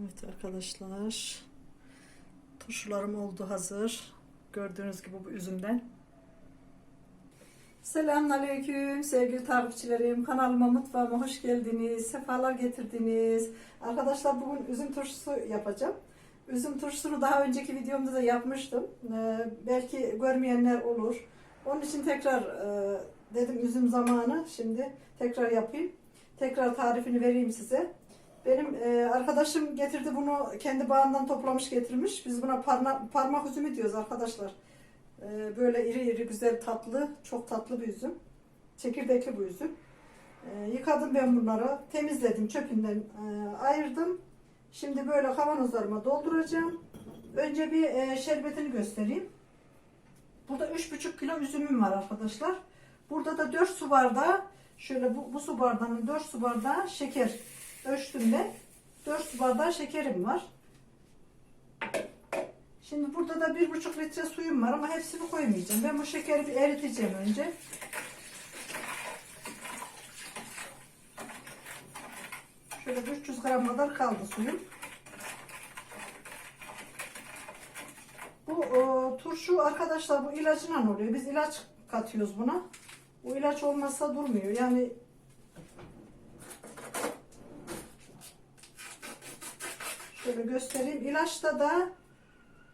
Evet arkadaşlar. Turşularım oldu hazır. Gördüğünüz gibi bu üzümden. Selamünaleyküm sevgili takipçilerim. Kanalıma mutfağıma hoş geldiniz. Sefalar getirdiniz. Arkadaşlar bugün üzüm turşusu yapacağım. Üzüm turşusunu daha önceki videomda da yapmıştım. Ee, belki görmeyenler olur. Onun için tekrar e, dedim üzüm zamanı. Şimdi tekrar yapayım. Tekrar tarifini vereyim size. Benim e, arkadaşım getirdi bunu kendi bağından toplamış getirmiş. Biz buna parma, parmak üzümü diyoruz arkadaşlar. E, böyle iri iri güzel tatlı, çok tatlı bir üzüm. Çekirdekli bu üzüm. E, yıkadım ben bunları, temizledim, çöpünden e, ayırdım. Şimdi böyle kavanozlarıma dolduracağım. Önce bir e, şerbetini göstereyim. Burada 3,5 kilo üzümüm var arkadaşlar. Burada da 4 su bardağı, şöyle bu, bu su bardağının 4 su bardağı şeker ölçtüğümde 4 su bardağı şekerim var. Şimdi burada da 1,5 litre suyum var ama hepsini koymayacağım. Ben bu şekeri bir eriteceğim önce. Şöyle 300 gram kadar kaldı suyum. Bu o, turşu arkadaşlar bu ilacından oluyor. Biz ilaç katıyoruz buna. Bu ilaç olmazsa durmuyor. Yani Şöyle göstereyim. İlaçta da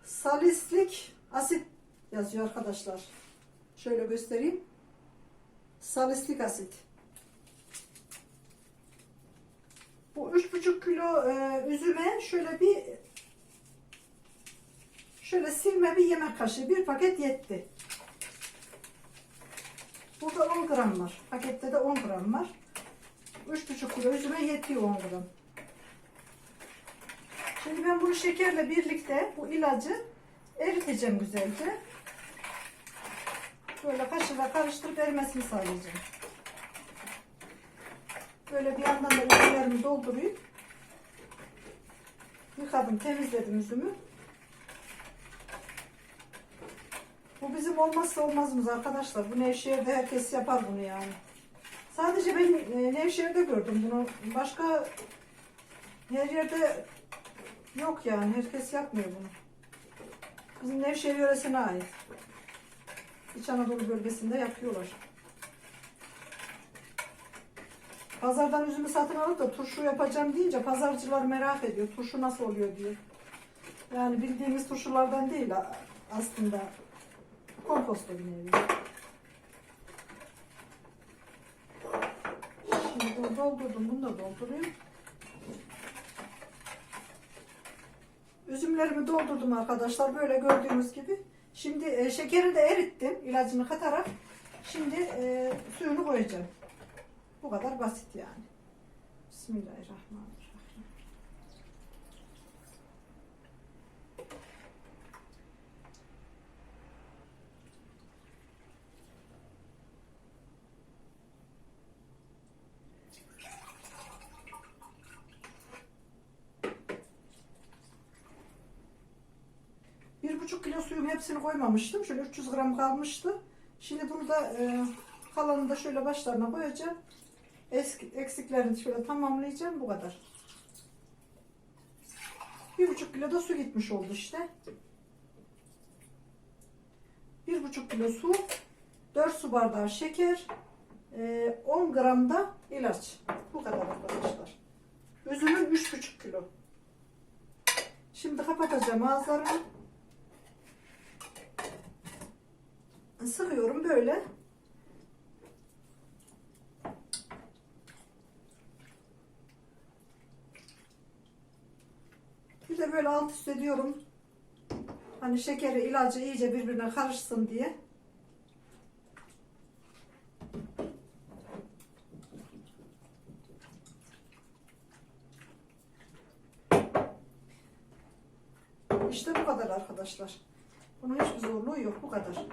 salislik asit yazıyor arkadaşlar. Şöyle göstereyim. Salislik asit. Bu üç buçuk kilo e, üzüme şöyle bir şöyle silme bir yemek kaşığı bir paket yetti. Burada 10 gram var. Pakette de 10 gram var. Üç buçuk kilo üzüme yetiyor 10 gram. Şimdi ben bunu şekerle birlikte bu ilacı eriteceğim güzelce. Böyle kaşıkla karıştırıp erimesini sağlayacağım. Böyle bir yandan da üzümlerimi doldurayım. Yıkadım, temizledim üzümü. Bu bizim olmazsa olmazımız arkadaşlar. Bu Nevşehir'de herkes yapar bunu yani. Sadece ben e, Nevşehir'de gördüm bunu. Başka her yerde Yok yani herkes yapmıyor bunu. Bizim Nevşehir yöresine ait. İç Anadolu bölgesinde yapıyorlar. Pazardan üzümü satın alıp da turşu yapacağım deyince pazarcılar merak ediyor. Turşu nasıl oluyor diye. Yani bildiğimiz turşulardan değil aslında. Komposto bir. Şimdi doldurdum. Bunu da doldurayım. Üzümlerimi doldurdum arkadaşlar. Böyle gördüğünüz gibi. Şimdi e, şekeri de erittim. ilacını katarak. Şimdi e, suyunu koyacağım. Bu kadar basit yani. Bismillahirrahmanirrahim. Bir buçuk kilo suyum hepsini koymamıştım. Şöyle 300 gram kalmıştı. Şimdi bunu da e, kalanını da şöyle başlarına koyacağım. Eski, eksiklerini şöyle tamamlayacağım. Bu kadar. Bir buçuk kilo da su gitmiş oldu işte. Bir buçuk kilo su. 4 su bardağı şeker. e, 10 gram da ilaç. Bu kadar arkadaşlar. Üzümün üç buçuk kilo. Şimdi kapatacağım ağızlarını. Sıkıyorum böyle. Bir de böyle alt üst ediyorum. Hani şekeri, ilacı iyice birbirine karışsın diye. İşte bu kadar arkadaşlar. Bunun hiçbir zorluğu yok. Bu kadar.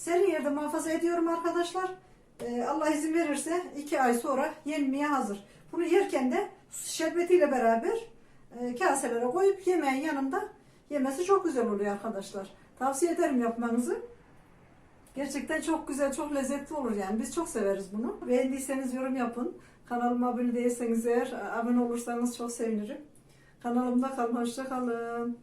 Serin yerde muhafaza ediyorum arkadaşlar. Ee, Allah izin verirse iki ay sonra yenmeye hazır. Bunu yerken de şerbetiyle beraber e, kaselere koyup yemeğin yanında yemesi çok güzel oluyor arkadaşlar. Tavsiye ederim yapmanızı. Gerçekten çok güzel, çok lezzetli olur yani. Biz çok severiz bunu. Beğendiyseniz yorum yapın. Kanalıma abone değilseniz eğer abone olursanız çok sevinirim. Kanalımda kalın. Hoşça kalın.